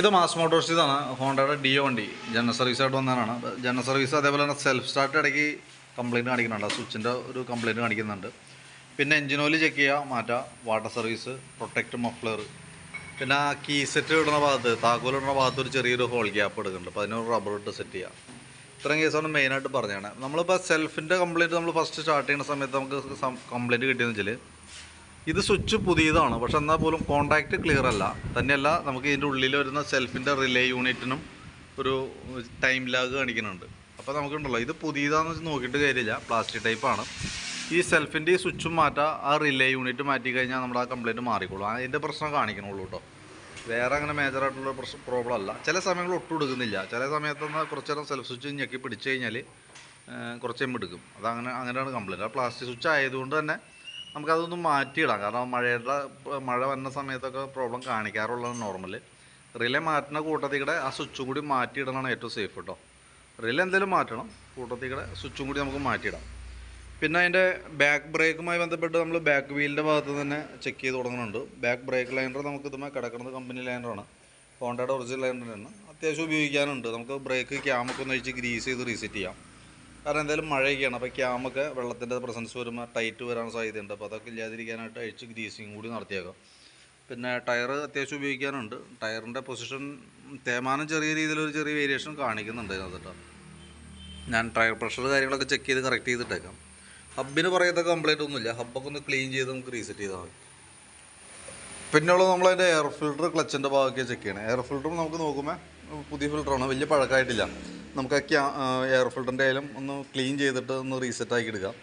ഇത് mass Motors ഇതാണ്. ഹോണ്ടയുടെ ഡിയോ വണ്ടി. ജനറൽ സർവീസ് ആയിട്ട് വന്നതാണ്. ജനറൽ സർവീസ് അതേപോലെ തന്നെ സെൽഫ് സ്റ്റാർട്ട് ഇടയ്ക്ക് കംപ്ലയിന്റ് കാണിക്കുന്നുണ്ട്. സ്വിച്ചിന്റെ ഒരു കംപ്ലയിന്റ് കാണിക്കുന്നുണ്ട്. പിന്നെ എഞ്ചിൻ ഓയിൽ ചെക്ക് ചെയ്യുക മാറ്റുക വാട്ടർ സർവീസ് പ്രൊട്ടക്റ്റ് മഫ്ലർ പിന്നെ കീ സെറ്റ് ഇടുന്ന ഭാഗത്ത് താക്കോൽ ഇടുന്ന ഭാഗത്ത് ഒരു ചെറിയൊരു ഹോൾ ഗ്യാപ്പ് എടുക്കുന്നുണ്ട്. അപ്പോൾ അതിനൊരു റബ്ബർ ഇട്ട് സെറ്റ് ചെയ്യുക ഇത്രയും കേസാണ് മെയിനായിട്ട് പറഞ്ഞതാണ്. നമ്മളിപ്പോൾ സെൽഫിന്റെ കംപ്ലയിന്റ് നമ്മൾ ഫസ്റ്റ് സ്റ്റാർട്ട് ചെയ്യുന്ന സമയത്ത് നമുക്ക് കംപ്ലയിന്റ് കിട്ടിയെന്ന് വെച്ചാൽ ഇത് സ്വിച്ച് പുതിയതാണ്. പക്ഷെ എന്നാൽ പോലും കോണ്ടാക്റ്റ് ക്ലിയർ അല്ല. തന്നെയല്ല നമുക്ക് ഇതിന്റെ ഉള്ളിൽ വരുന്ന സെൽഫിന്റെ റിലേ യൂണിറ്റിനും ഒരു ടൈം ലാഗ് കാണിക്കുന്നുണ്ട്. അപ്പോൾ നമുക്കുണ്ടല്ലോ ഇത് പുതിയതാണെന്ന് വെച്ച് നോക്കിയിട്ട് കാര്യമില്ല. പ്ലാസ്റ്റിക് ടൈപ്പാണ് ഈ സെൽഫിന്റെ ഈ സ്വിച്ചും മാറ്റാം ആ റിലേ യൂണിറ്റ് മാറ്റി കഴിഞ്ഞാൽ നമ്മുടെ ആ കംപ്ലയിന്റ് മാറിക്കോളും. അതിന്റെ പ്രശ്നം കാണിക്കണുള്ളൂ കേട്ടോ. വേറെ അങ്ങനെ മേജറായിട്ടുള്ള പ്രശ്നം പ്രോബ്ലം അല്ല. ചില സമയങ്ങൾ ഒട്ടും എടുക്കുന്നില്ല. ചില സമയത്തൊന്ന് കുറച്ച് നേരം സെൽഫ് സ്വിച്ച് ഞെക്കി പിടിച്ചു കഴിഞ്ഞാൽ കുറച്ച് എം എടുക്കും. അതങ്ങനെ അങ്ങനെയാണ് കംപ്ലയിന്റ് ആ പ്ലാസ്റ്റിക് സ്വിച്ച് ആയതുകൊണ്ട് തന്നെ നമുക്കതൊന്ന് മാറ്റിയിടാം. കാരണം മഴയുടെ മഴ വന്ന സമയത്തൊക്കെ പ്രോബ്ലം കാണിക്കാറുള്ളത് നോർമൽ റിലേ മാറ്റുന്ന കൂട്ടത്തിൽ കൂടെ ആ സ്വിച്ചും കൂടി മാറ്റിയിടണമാണ് ഏറ്റവും സേഫ് കേട്ടോ റിലേ എന്തെങ്കിലും മാറ്റണം കൂട്ടത്തിൽ കൂടെ സ്വിച്ചും കൂടി നമുക്ക് മാറ്റിയിടാം. പിന്നെ അതിന്റെ ബാക്ക് ബ്രേക്കുമായി ബന്ധപ്പെട്ട് നമ്മൾ ബാക്ക് വീലിന്റെ ഭാഗത്ത് തന്നെ ചെക്ക് ചെയ്ത് തുടങ്ങുന്നുണ്ട് ബാക്ക് ബ്രേക്ക് ലൈനർ നമുക്ക് ഇതുമായി കിടക്കുന്നത് കമ്പനി ലൈനറാണ് ഹോണ്ടയുടെ ഒറിജിനൽ ലൈനറാണ് അത്യാവശ്യം ഉപയോഗിക്കാനുണ്ട്. നമുക്ക് ബ്രേക്ക് ക്യാമൊക്കെ ഒന്ന് അഴിച്ച് ഗ്രീസ് ചെയ്ത് റീസെറ്റ് ചെയ്യാം. കാരണം എന്തായാലും മഴയൊക്കെയാണ്. അപ്പോൾ ക്യാമൊക്കെ വെള്ളത്തിന്റെ പ്രസൻസ് വരുമ്പോൾ ടൈറ്റ് വരാൻ സാധ്യതയുണ്ട്. അപ്പോൾ അതൊക്കെ ഇല്ലാതിരിക്കാനായിട്ട് അഴിച്ച് ഗ്രീസിങ് കൂടി നടത്തിയേക്കാം. പിന്നെ ടയർ അത്യാവശ്യം ഉപയോഗിക്കാനുണ്ട്. ടയറിന്റെ പൊസിഷൻ തേമാനം ചെറിയ രീതിയിലൊരു ചെറിയ വേരിയേഷൻ കാണിക്കുന്നുണ്ട് അതിനകത്തിട്ട് ഞാൻ ടയർ പ്രഷർ കാര്യങ്ങളൊക്കെ ചെക്ക് ചെയ്ത് കറക്റ്റ് ചെയ്തിട്ടേക്കാം. ഹബ്ബിന് പറയുന്ന കംപ്ലൈന്റ് ഒന്നുമില്ല. ഹബ്ബൊക്കെ ഒന്ന് ക്ലീൻ ചെയ്ത് നമുക്ക് റീസെറ്റ് ചെയ്താൽ മതി. പിന്നെയുള്ളത് നമ്മളതിന്റെ എയർ ഫിൽട്ടർ ക്ലച്ചിന്റെ ഭാഗമൊക്കെ ചെക്ക് ചെയ്യണം. എയർ ഫിൽറ്ററും നമുക്ക് നോക്കുമ്പോൾ പുതിയ ഫിൽട്ടറാണ് വലിയ പഴക്കമായിട്ടില്ല. നമുക്ക് എയർ ഫിൽറ്ററിന്റെ ആയാലും ഒന്ന് ക്ലീൻ ചെയ്തിട്ട് ഒന്ന് റീസെറ്റ് ആക്കി എടുക്കാം.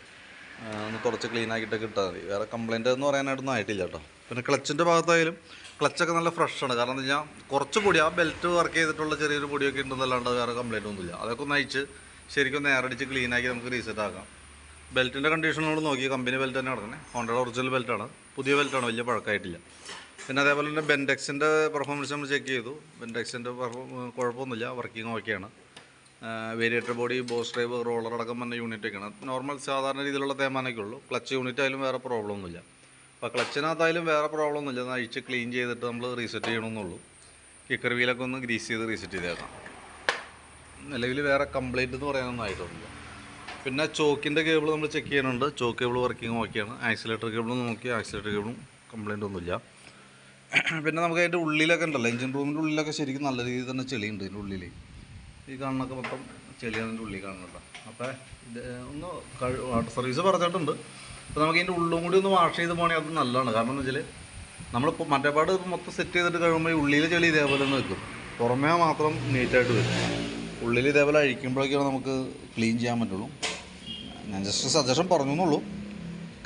ഒന്ന് കുറച്ച് ക്ലീൻ ആക്കിയിട്ടൊക്കെ ഇട്ടാൽ മതി. വേറെ കംപ്ലൈന്റ് എന്ന് പറയാനായിട്ടൊന്നും ആയിട്ടില്ല കേട്ടോ. പിന്നെ ക്ലച്ചിന്റെ ഭാഗത്തായാലും ക്ലച്ചൊക്കെ നല്ല ഫ്രഷാണ് കാരണം എന്താ വെച്ചാൽ കുറച്ച് പൊടി ആ ബെൽറ്റ് വർക്ക് ചെയ്തിട്ടുള്ള ചെറിയൊരു പൊടിയൊക്കെ ഉണ്ടെന്നല്ലാണ്ട് വേറെ കംപ്ലൈന്റ് ഒന്നുമില്ല. അതൊക്കെ ഒന്ന് അയച്ച് ശരിക്കും ഒന്ന് എയറടിച്ച് ക്ലീൻ ആക്കി നമുക്ക് റീസെറ്റ് ആക്കാം. ബെൽറ്റിന്റെ കണ്ടീഷനോട് നോക്കി. കമ്പനി ബെൽറ്റ് തന്നെ നടക്കുന്നത് ഹോണ്ടയുടെ ഒറിജിനൽ ബെൽറ്റാണ് പുതിയ ബെൽറ്റാണ് വലിയ പഴക്കമായിട്ടില്ല പിന്നെ അതേപോലെ തന്നെ ബെൻഡെക്സിന്റെ പെർഫോമൻസ് നമ്മൾ ചെക്ക് ചെയ്തു. ബെൻഡെക്സിന്റെ കുഴപ്പമൊന്നുമില്ല. വർക്കിംഗ് ഓക്കെയാണ് variator body boss drive roller അടക്കം വന്ന യൂണിറ്റൊക്കെയാണ് നോർമൽ സാധാരണ രീതിയിലുള്ള തേമാനൊക്കെ ഉള്ളൂ. ക്ലച്ച് യൂണിറ്റ് ആയാലും വേറെ പ്രോബ്ലം ഒന്നുമില്ല. അപ്പോൾ ക്ലച്ചിനകത്തായാലും വേറെ പ്രോബ്ലം ഒന്നുമില്ല. എന്നാൽ അഴിച്ച് ക്ലീൻ ചെയ്തിട്ട് നമ്മൾ റീസെറ്റ് ചെയ്യണമെന്നുള്ളൂ. കിക്കർ വീലൊക്കെ ഒന്ന് ഗ്രീസ് ചെയ്ത് റീസെറ്റ് ചെയ്തേക്കാം. നിലവിൽ വേറെ കംപ്ലൈന്റ് എന്ന് പറയാനൊന്നും ആയിട്ടൊന്നുമില്ല. പിന്നെ ചോക്കിന്റെ കേബിൾ നമ്മൾ ചെക്ക് ചെയ്യുന്നുണ്ട്. ചോക്ക് കേബിൾ വർക്കിംഗ് ഓക്കെയാണ് ആക്സിലേറ്റർ കേബിൾ നോക്കി. ആക്സിലേറ്റർ കേബിളും കംപ്ലൈന്റ് ഒന്നുമില്ല. പിന്നെ നമുക്ക് അതിന്റെ ഉള്ളിലൊക്കെ ഉണ്ടല്ലോ. എഞ്ചിൻ റൂമിന്റെ ഉള്ളിലൊക്കെ ശരിക്കും നല്ല രീതിയിൽ തന്നെ ചെളിയുണ്ട് ഇതിന്റെ ഉള്ളിൽ ഈ കാണുന്നൊക്കെ മൊത്തം ചെളിയാണ് ഉള്ളിൽ കാണുന്നുണ്ട് അപ്പോൾ ഇത് ഒന്ന് വാട്ടർ സർവീസ് പറഞ്ഞിട്ടുണ്ട്. അപ്പോൾ നമുക്ക് ഇതിന്റെ ഉള്ളും കൂടി ഒന്ന് വാഷ് ചെയ്ത് പോകണേ അത് നല്ലതാണ്. കാരണം എന്ന് വെച്ചാൽ നമ്മളിപ്പോൾ മറ്റേപാട് മൊത്തം സെറ്റ് ചെയ്തിട്ട് കഴിയുമ്പോൾ ഈ ഉള്ളിലെ ചെളി ഇതേപോലെ ഒന്ന് വെക്കും. പുറമേ മാത്രം നീറ്റായിട്ട് വരും ഉള്ളിൽ ഇതേപോലെ അഴിക്കുമ്പോഴേക്കാണ് നമുക്ക് ക്ലീൻ ചെയ്യാൻ പറ്റുള്ളൂ. ഞാൻ ജസ്റ്റ് സജഷൻ പറഞ്ഞു എന്നുള്ളൂ.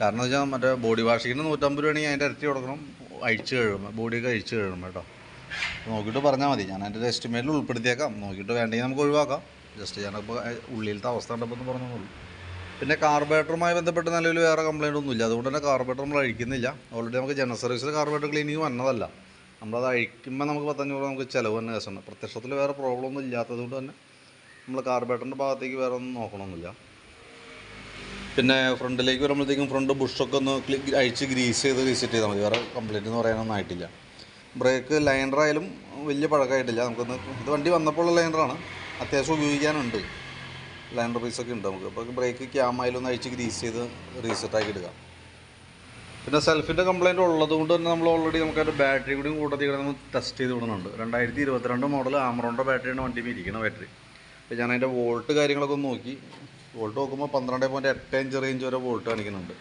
കാരണം വെച്ചാൽ മറ്റേ ബോഡി വാഷിങ്ങിന് നൂറ്റമ്പത് രൂപയാണെങ്കിൽ അതിന്റെ ഇരട്ടി കൊടുക്കണം. അഴിച്ച് കഴിയുമ്പോൾ ബോഡിയൊക്കെ അഴിച്ച് കഴുകുമ്പോൾ കേട്ടോ. നോക്കിയിട്ട് പറഞ്ഞാൽ മതി. ഞാൻ അതിന്റെ എസ്റ്റിമേറ്റിൽ ഉൾപ്പെടുത്തിയേക്കാം. നോക്കിയിട്ട് വേണ്ടെങ്കിൽ നമുക്ക് ഒഴിവാക്കാം. ജസ്റ്റ് ഞാനിപ്പോൾ ഉള്ളിലത്തെ അവസ്ഥ കണ്ടപ്പോൾ ഒന്ന് പറഞ്ഞോളൂ പിന്നെ കാർബറേറ്ററുമായി ബന്ധപ്പെട്ട് നിലവിൽ വേറെ കംപ്ലൈന്റ് ഒന്നുമില്ല അതുകൊണ്ട് തന്നെ കാർബറേറ്റർ നമ്മൾ അഴിക്കുന്നില്ല. ഓൾറെഡി നമുക്ക് ജനറൽ സർവീസിൽ കാർബറേറ്റർ ക്ലീനിങ് വന്നതല്ല. നമ്മളത് അഴിക്കുമ്പോൾ നമുക്ക് പത്തഞ്ഞൂറ് നമുക്ക് ചിലവ് തന്നെ കേസാണ് പ്രത്യക്ഷത്തിൽ വേറെ പ്രോബ്ലം ഒന്നും ഇല്ലാത്തത് കൊണ്ട് തന്നെ നമ്മൾ കാർബറേറ്ററിന്റെ ഭാഗത്തേക്ക് വേറെ ഒന്നും നോക്കണമൊന്നുമില്ല. പിന്നെ ഫ്രണ്ടിലേക്ക് വരുമ്പോഴത്തേക്കും ഫ്രണ്ട് ബുഷൊക്കെ ഒന്ന് ക്ലിക്ക് അഴിച്ച് ഗ്രീസ് ചെയ്ത് റീസെറ്റ് ചെയ്താൽ മതി. വേറെ കംപ്ലൈന്റ് എന്ന് പറയാനൊന്നും ആയിട്ടില്ല. ബ്രേക്ക് ലൈൻഡറായാലും വലിയ പഴക്കമായിട്ടില്ല. നമുക്കൊന്ന് ഇത് വണ്ടി വന്നപ്പോഴുള്ള ലൈൻഡറാണ് അത്യാവശ്യം ഉപയോഗിക്കാനുണ്ട്. ലൈൻഡർ പീസൊക്കെ ഉണ്ട് നമുക്ക്. അപ്പോൾ ബ്രേക്ക് ക്യാമായാലും ഒന്ന് അഴിച്ച് ഗ്രീസ് ചെയ്ത് റീസെറ്റാക്കി എടുക്കാം. പിന്നെ സെൽഫിന്റെ കംപ്ലൈന്റ് ഉള്ളത് കൊണ്ട് തന്നെ നമ്മൾ ഓൾറെഡി നമുക്ക് അതിന്റെ ബാറ്ററി കൂടി കൂട്ടത്തിൽ കൂടെ നമ്മൾ ടെസ്റ്റ് ചെയ്ത് വിടുന്നുണ്ട്. രണ്ടായിരത്തി ഇരുപത്തിരണ്ട് മോഡൽ ആമറോണിന്റെ ബാറ്ററിയാണ് വണ്ടി ഇരിക്കുന്ന ബാറ്ററി അപ്പോൾ ഞാൻ അതിന്റെ വോൾട്ട് കാര്യങ്ങളൊക്കെ ഒന്ന് നോക്കി. വോൾട്ട് നോക്കുമ്പോൾ പന്ത്രണ്ട് പോയിന്റ് എട്ട് അഞ്ച് റേഞ്ച് വരെ വോൾട്ട് കാണിക്കുന്നുണ്ട്.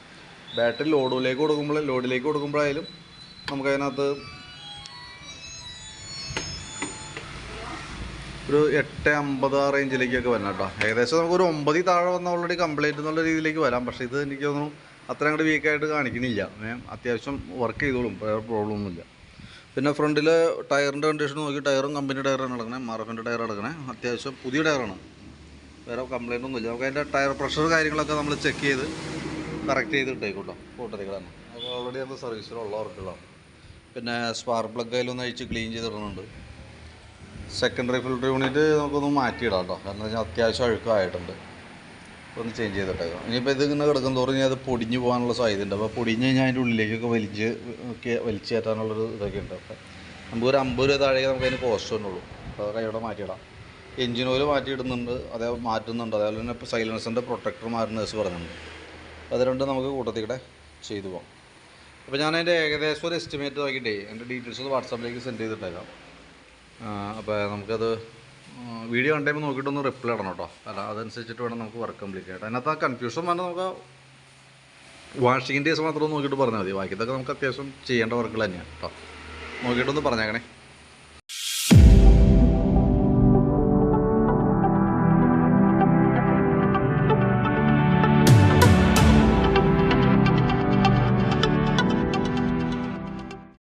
ബാറ്ററി ലോഡിലേക്ക് കൊടുക്കുമ്പോൾ ലോഡിലേക്ക് കൊടുക്കുമ്പോഴായാലും നമുക്കതിനകത്ത് ഒരു എട്ട് അമ്പത് ആ റേഞ്ചിലേക്കൊക്കെ വരണം കേട്ടോ. ഏകദേശം നമുക്ക് ഒരു ഒമ്പതിൽ താഴെ വന്ന ഓൾറെഡി കംപ്ലൈന്റ് എന്നുള്ള രീതിയിലേക്ക് വരാം. പക്ഷേ ഇത് എനിക്ക് തോന്നുന്നു അത്ര അങ്ങോട്ട് വീക്കായിട്ട് കാണിക്കുന്നില്ല അത്യാവശ്യം വർക്ക് ചെയ്തോളും. വേറെ പ്രോബ്ലം ഒന്നുമില്ല പിന്നെ ഫ്രണ്ടിൽ ടയറിന്റെ കണ്ടീഷൻ നോക്കി. ടയറും കമ്പനി ടയറാണ് അടക്കണത് മാറഫിന്റെ ടയർ അടക്കണേ അത്യാവശ്യം പുതിയ ടയറാണ് വേറെ കംപ്ലൈന്റ് ഒന്നുമില്ല നമുക്ക് അതിന്റെ ടയർ പ്രഷർ കാര്യങ്ങളൊക്കെ നമ്മൾ ചെക്ക് ചെയ്ത് കറക്റ്റ് ചെയ്ത് ഇട്ടേക്കൂട്ടോ. കൂട്ടത്തിൽ കിടന്ന് അപ്പോൾ ഓൾറെഡി നമ്മൾ സർവീസിലുള്ള വർക്കുകളാണ് പിന്നെ സ്പാർക്ക് പ്ലഗ് അതിലൊന്ന് അഴിച്ച് ക്ലീൻ ചെയ്തിടുന്നുണ്ട്. സെക്കൻഡറി ഫിൽറ്റർ യൂണിറ്റ് നമുക്കൊന്ന് മാറ്റിയിടാം കേട്ടോ. കാരണം വെച്ചാൽ അത്യാവശ്യം അഴുക്കായിട്ടുണ്ട്. ഒന്ന് ചേഞ്ച് ചെയ്തിട്ടേക്കാം ഇനിയിപ്പോൾ ഇത് ഇങ്ങനെ കിടക്കും തോറും ഞാൻ അത് പൊടിഞ്ഞ് പോകാനുള്ള സാധ്യതയുണ്ട്. അപ്പോൾ പൊടിഞ്ഞ് കഴിഞ്ഞാൽ അതിന്റെ ഉള്ളിലേക്കൊക്കെ വലിച്ച് വലിച്ചു കയറ്റാനുള്ളൊരു ഇതൊക്കെ ഉണ്ട്. അപ്പോൾ നമുക്കൊരു അമ്പത് രൂപ താഴേക്ക് നമുക്ക് അതിന് കോസ്റ്റ് വന്നുള്ളൂ. അപ്പോൾ അതൊക്കെ ഇവിടെ മാറ്റിയിടാം. എഞ്ചിൻ ഓയിൽ മാറ്റിയിടുന്നുണ്ട്. അതേ മാറ്റുന്നുണ്ട്. അതേപോലെ തന്നെ ഇപ്പോൾ സൈലൻസറിന്റെ പ്രൊട്ടക്ടർ മാറ്റുന്ന പറഞ്ഞിട്ടുണ്ട്. അത് രണ്ടും നമുക്ക് കൂട്ടത്തിൽ കൂടെ ചെയ്തു പോകാം. അപ്പോൾ ഞാൻ അതിന്റെ ഏകദേശം ഒരു എസ്റ്റിമേറ്റ് നോക്കിയിട്ടേ എന്റെ ഡീറ്റെയിൽസ് വാട്സാപ്പിലേക്ക് സെൻഡ് ചെയ്തിട്ടേക്കാം. അപ്പോൾ നമുക്കത് വീഡിയോ കണ്ടേ നോക്കിയിട്ടൊന്ന് റിപ്ലൈ ഇടണം കേട്ടോ. അല്ല അതനുസരിച്ചിട്ട് വേണം നമുക്ക് വർക്ക് കംപ്ലീറ്റ് ചെയ്യട്ടെ അതിനകത്ത് ആ കൺഫ്യൂഷൻ വന്നാൽ നമുക്ക് വാഷിങ്ങിന്റെ കേസ് മാത്രം നോക്കിയിട്ട് പറഞ്ഞാൽ മതി. ബാക്കിയതൊക്കെ നമുക്ക് അത്യാവശ്യം ചെയ്യേണ്ട വർക്കുകൾ തന്നെയാണ് കേട്ടോ. നോക്കിയിട്ടൊന്ന് പറഞ്ഞേക്കണേ.